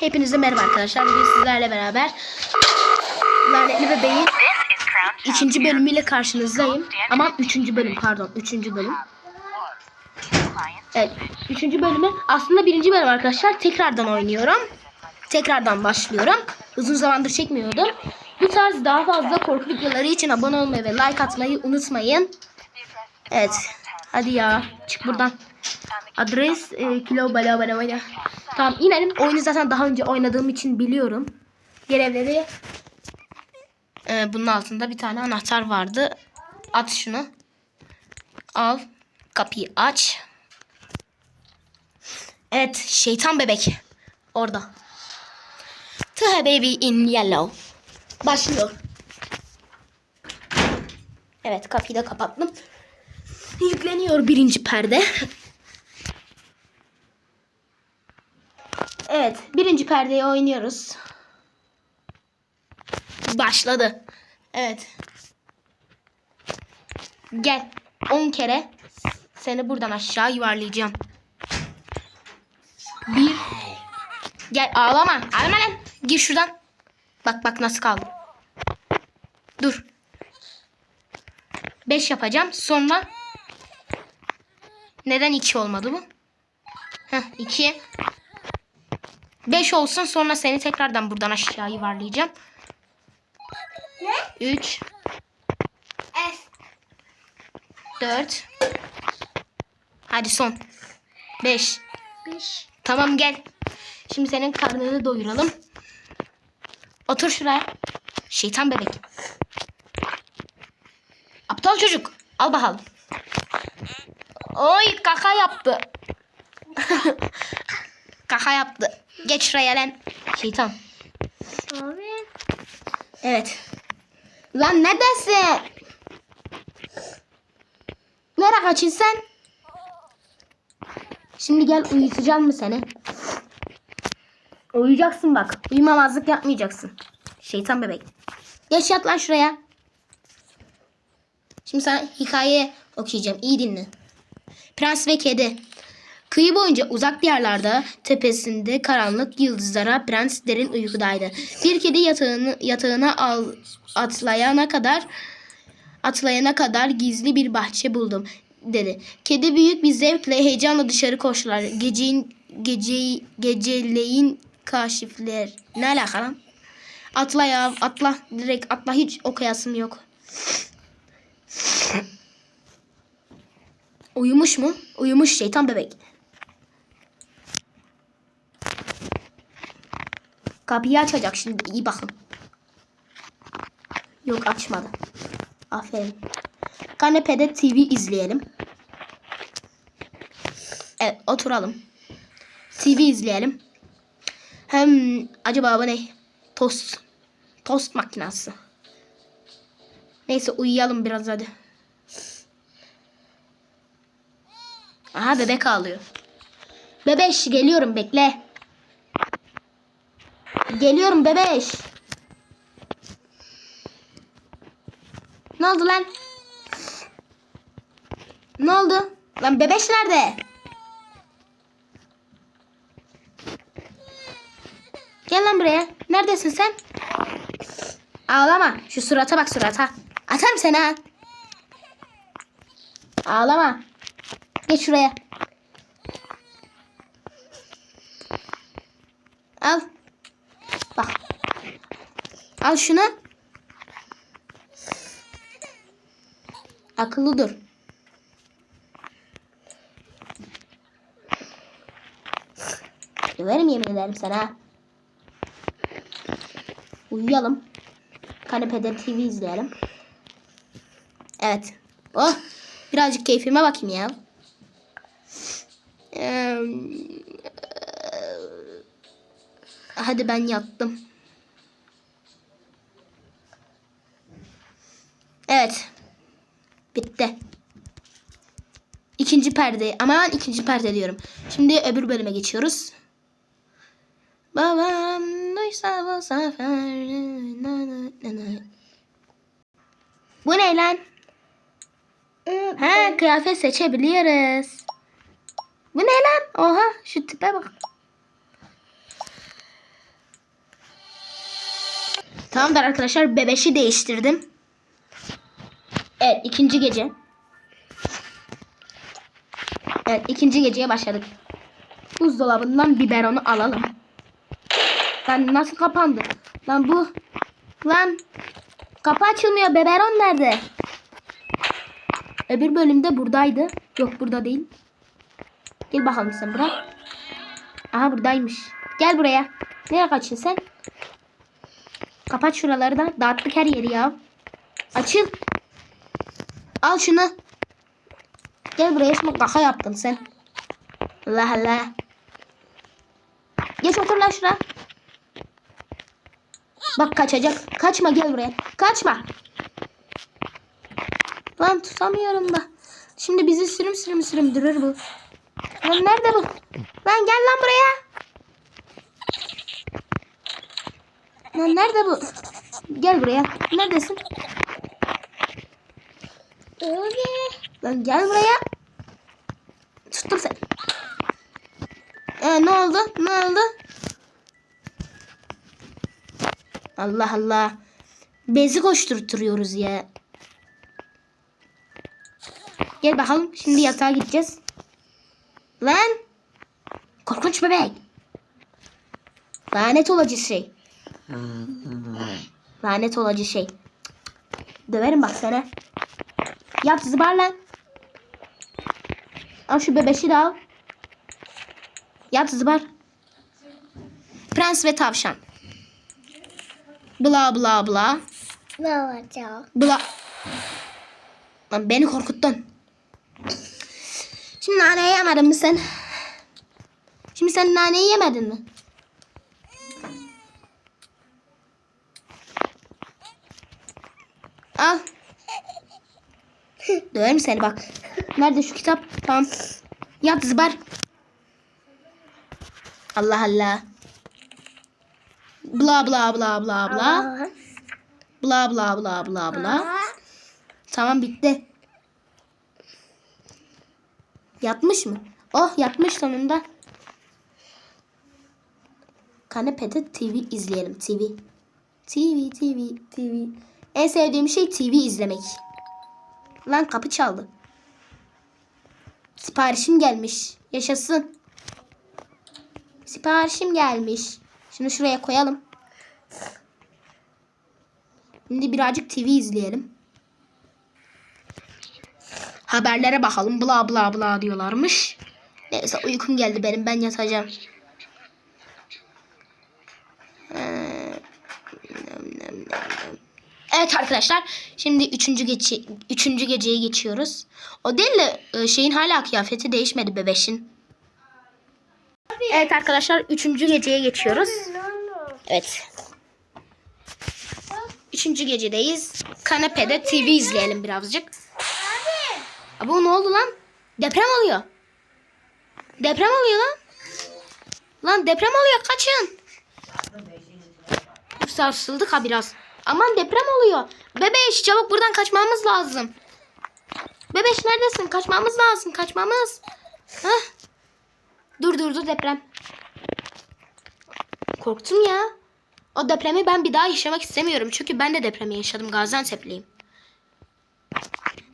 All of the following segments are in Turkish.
Hepinize merhaba arkadaşlar. Bugün sizlerle beraber Lanetli Bebeğin ikinci bölümüyle karşınızdayım. Ama üçüncü bölüm pardon. Üçüncü bölüm. Evet. Üçüncü bölümü aslında birinci bölüm arkadaşlar. Tekrardan oynuyorum. Tekrardan başlıyorum. Uzun zamandır çekmiyordum. Bu tarz daha fazla korku videoları için abone olmayı ve like atmayı unutmayın. Evet. Hadi ya. Çık buradan. Adres e, kilo bala bala bala. Tamam inelim. Oyunu zaten daha önce oynadığım için biliyorum. Görevleri e, bunun altında bir tane anahtar vardı. At şunu. Al. Kapıyı aç. Evet şeytan bebek. Orada. The baby in yellow. Başlıyor. Evet kapıyı da kapattım. Yükleniyor birinci perde. Evet, birinci perdeyi oynuyoruz. Başladı. Evet. Gel. 10 kere seni buradan aşağı yuvarlayacağım. Bir. Gel ağlama. Ağlama lan. Gir şuradan. Bak bak nasıl kaldı. Dur. 5 yapacağım. Sonra neden 2 olmadı bu? Heh 2. 5 olsun sonra seni tekrardan buradan aşağı yuvarlayacağım. Ne? 3 F. 4 Hadi son. 5 5. Tamam gel. Şimdi senin karnını doyuralım. Otur şuraya. Şeytan bebek. Aptal çocuk. Al bakalım. Oy kaka yaptı. kaka yaptı. Geç şuraya lan. Şeytan. Abi. Evet. Lan neredesin? Nereye kaçın sen? Şimdi gel uyutacağım mı seni? Uyuyacaksın bak. Uyumamazlık yapmayacaksın. Şeytan bebek. Geç yat lan şuraya. Şimdi sana hikaye okuyacağım. İyi dinle. Prens ve Kedi. Kıyı boyunca uzak diyarlarda tepesinde karanlık yıldızlara prens derin uykudaydı. Bir kedi yatağını, yatağına al, atlayana kadar atlayana kadar gizli bir bahçe buldum dedi. Kedi büyük bir zevkle heyecanla dışarı koştular. Geceyin gece geceleyin kaşifler. Ne alaka lan? Atla ya atla direkt atla hiç okuyasım yok. Uyumuş mu? Uyumuş şeytan bebek. Kapıyı açacak şimdi iyi bakın. Yok açmadı. Aferin. Kanepede TV izleyelim. Evet oturalım. TV izleyelim. Hem acaba bu ne? Tost. Tost makinesi. Neyse uyuyalım biraz hadi. Aha bebek ağlıyor. Bebeş geliyorum bekle. Geliyorum bebeş. Ne oldu lan? Ne oldu? Lan bebeş nerede? Gel lan buraya. Neredesin sen? Ağlama. Şu surata bak surata. Atarım seni ha. Ağlama. Geç şuraya. Al. Al şunu. Akıllı dur. Döverim yemin ederim sana. Uyuyalım. Kanepede TV izleyelim. Evet. Oh. Birazcık keyfime bakayım ya. Hadi ben yattım. Evet. Bitti. İkinci perde. Ama ben ikinci perde diyorum. Şimdi öbür bölüme geçiyoruz. Babam duysa bu sefer. Na, na, na, na. Bu ne lan? Ha kıyafet seçebiliyoruz. Bu ne lan? Oha şu tipe bak. Tamamdır arkadaşlar. Bebeşi değiştirdim. Evet ikinci gece. Evet ikinci geceye başladık. Buzdolabından biberonu alalım. Lan nasıl kapandı? Lan bu. Lan. Kapı açılmıyor. Biberon nerede? Öbür bölümde buradaydı. Yok burada değil. Gel bakalım sen buraya. Aha buradaymış. Gel buraya. Nereye kaçıyorsun sen? Kapat şuraları da. Dağıttık her yeri ya. Açıl. Al şunu. Gel buraya şimdi kaka yaptın sen. Allah Allah. Geç otur lan şuraya. Bak kaçacak. Kaçma gel buraya. Kaçma. Lan tutamıyorum da. Şimdi bizi sürüm sürüm sürümdürür bu. Lan nerede bu? Lan gel lan buraya. Lan nerede bu? Gel buraya. Neredesin? Abi. Lan gel buraya. Tuttum seni. Ee, ne oldu? Ne oldu? Allah Allah. Bezi koşturtuyoruz ya. Gel bakalım. Şimdi yatağa gideceğiz. Lan. Korkunç bebek. Lanet olacı şey. Lanet olacı şey. Döverim bak sana. Yap zıbar lan. Al şu bebeşi de al. Yap zıbar. Prens ve tavşan. Bla bla bla. Ne olacak? Bla. Lan beni korkuttun. Şimdi naneyi yemedin mi sen? Şimdi sen naneyi yemedin mi? Al. Döverim seni bak. Nerede şu kitap? Tamam. Yat zıbar. Allah Allah. Bla bla bla bla bla. Bla bla bla bla bla. Tamam bitti. Yatmış mı? Oh yatmış sonunda. Kanepede TV izleyelim. TV. TV, TV, TV. En sevdiğim şey TV izlemek. Lan kapı çaldı. Siparişim gelmiş. Yaşasın. Siparişim gelmiş. Şunu şuraya koyalım. Şimdi birazcık TV izleyelim. Haberlere bakalım. Bla bla bla diyorlarmış. Neyse uykum geldi benim. Ben yatacağım. Ee, Evet arkadaşlar. Şimdi üçüncü gece üçüncü geceye geçiyoruz. O değil de e, şeyin hala kıyafeti değişmedi bebeşin. Evet arkadaşlar üçüncü geceye geçiyoruz. Evet. Üçüncü gecedeyiz. Kanepede TV izleyelim birazcık. Abi. Ne oldu lan? Deprem oluyor. Deprem oluyor lan. Lan deprem oluyor kaçın. Sarsıldık ha biraz. Aman deprem oluyor. Bebeş çabuk buradan kaçmamız lazım. Bebeş neredesin? Kaçmamız lazım. Kaçmamız. Hah. Dur dur dur deprem. Korktum ya. O depremi ben bir daha yaşamak istemiyorum. Çünkü ben de depremi yaşadım. Gaziantep'liyim.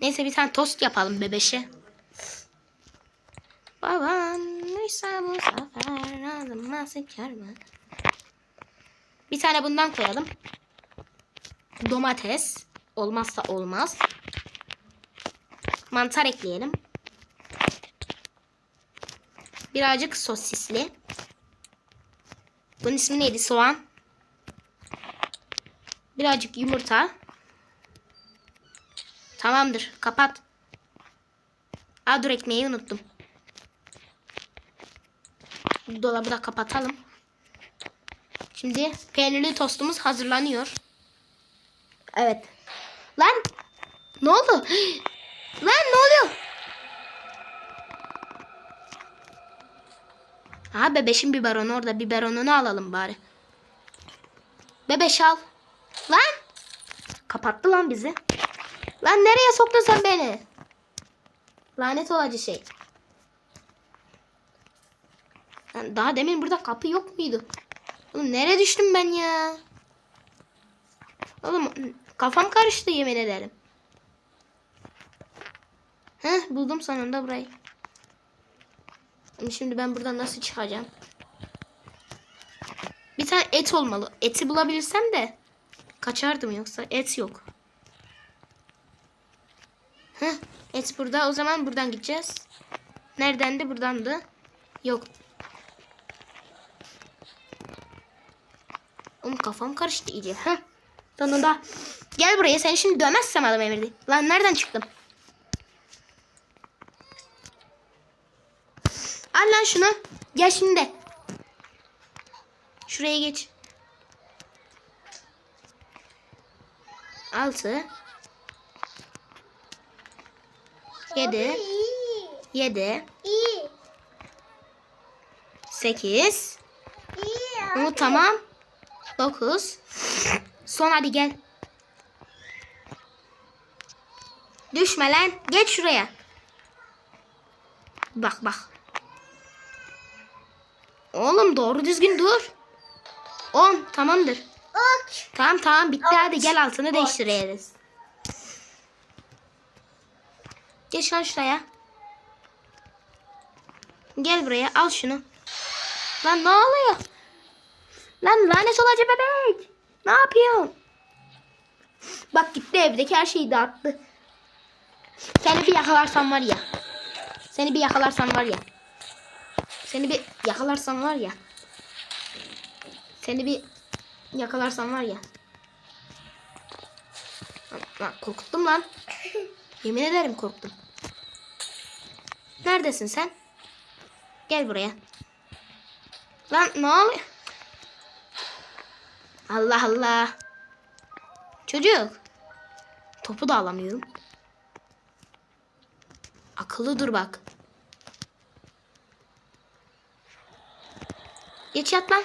Neyse bir tane tost yapalım bebeşe. Babam neyse bu sefer ağzıma sıkar mı? Bir tane bundan koyalım. Domates. Olmazsa olmaz. Mantar ekleyelim. Birazcık sosisli. Bunun ismi neydi? Soğan. Birazcık yumurta. Tamamdır. Kapat. Aa dur ekmeği unuttum. Dolabı da kapatalım. Şimdi peynirli tostumuz hazırlanıyor. Evet. Lan! Ne oldu? Lan ne oluyor? Aha bebeşin biberonu orada. Biberonunu alalım bari. Bebeş al. Lan! Kapattı lan bizi. Lan nereye soktun sen beni? Lanet olacı şey. Daha demin burada kapı yok muydu? Oğlum nereye düştüm ben ya? Oğlum kafam karıştı yemin ederim. Heh buldum sonunda burayı. Şimdi ben buradan nasıl çıkacağım? Bir tane et olmalı. Eti bulabilirsem de kaçardım yoksa et yok. Heh, et burada. O zaman buradan gideceğiz. Nereden de buradandı. Yok. Oğlum kafam karıştı iyice. Heh. Sonunda. Gel buraya. Sen şimdi dövmezsem adam emirdi. Lan nereden çıktım? Al lan şunu. Gel şimdi de. Şuraya geç. Altı. Yedi. Yedi. İyi. Sekiz. İyi. Bu tamam. Dokuz. Son hadi gel. Düşme lan. Geç şuraya. Bak bak. Oğlum doğru düzgün dur. On tamamdır. Ok. Tamam tamam bitti hadi gel altını değiştiririz. Geç lan şuraya. Gel buraya al şunu. Lan ne oluyor? Lan lanet olacak bebek. Ne yapıyorsun? Bak gitti evdeki her şeyi dağıttı. Seni bir yakalarsam var ya. Seni bir yakalarsam var ya. Seni bir yakalarsam var ya. Seni bir yakalarsam var ya. Lan, lan korkuttum lan. Yemin ederim korktum. Neredesin sen? Gel buraya. Lan ne oluyor? Allah Allah. Çocuk. Topu da alamıyorum. Akıllı dur bak. Geç yat lan.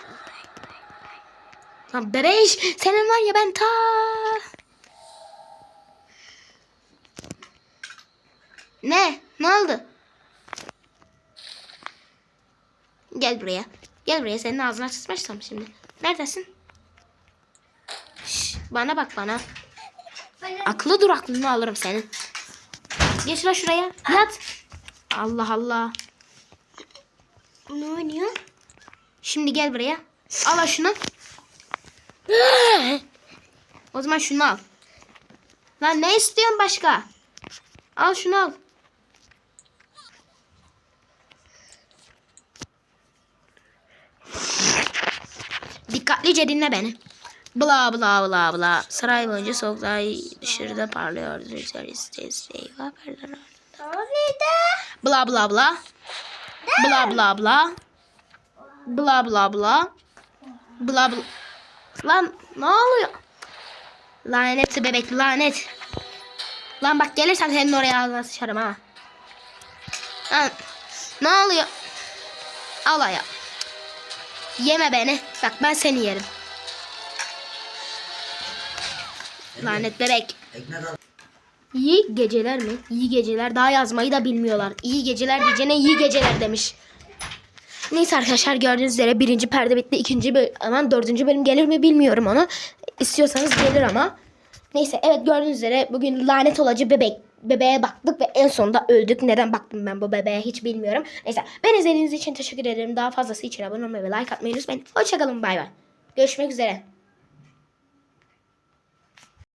Lan bebeş senin var ya ben ta. Ne? Ne oldu? Gel buraya. Gel buraya senin ağzına sıçmışsam şimdi. Neredesin? Şş, bana bak bana. Akıllı dur aklını alırım senin. Geç lan şuraya. Yat. Allah Allah. Ne oynuyor? Şimdi gel buraya. Al al şunu. o zaman şunu al. Lan ne istiyorsun başka? Al şunu al. Dikkatlice dinle beni. Bla bla bla bla. Saray boyunca soğuklar dışarıda parlıyor. Rüzgar isteyse haberler. Orada. Bla bla bla. Bla bla bla. Bla bla bla. Bla bla. Lan ne oluyor? Lanet bebek lanet. Lan bak gelirsen senin oraya ağzına sıçarım ha. Lan ne oluyor? Al ya. Yeme beni. Bak ben seni yerim. Lanet bebek. İyi geceler mi? İyi geceler. Daha yazmayı da bilmiyorlar. İyi geceler diyeceğine iyi geceler demiş. Neyse arkadaşlar gördüğünüz üzere birinci perde bitti. ikinci bölüm, aman dördüncü bölüm gelir mi bilmiyorum onu. İstiyorsanız gelir ama. Neyse evet gördüğünüz üzere bugün lanet olacı bebek bebeğe baktık ve en sonunda öldük. Neden baktım ben bu bebeğe hiç bilmiyorum. Neyse ben izlediğiniz için teşekkür ederim. Daha fazlası için abone olmayı ve like atmayı unutmayın. Hoşçakalın bay bay. Görüşmek üzere.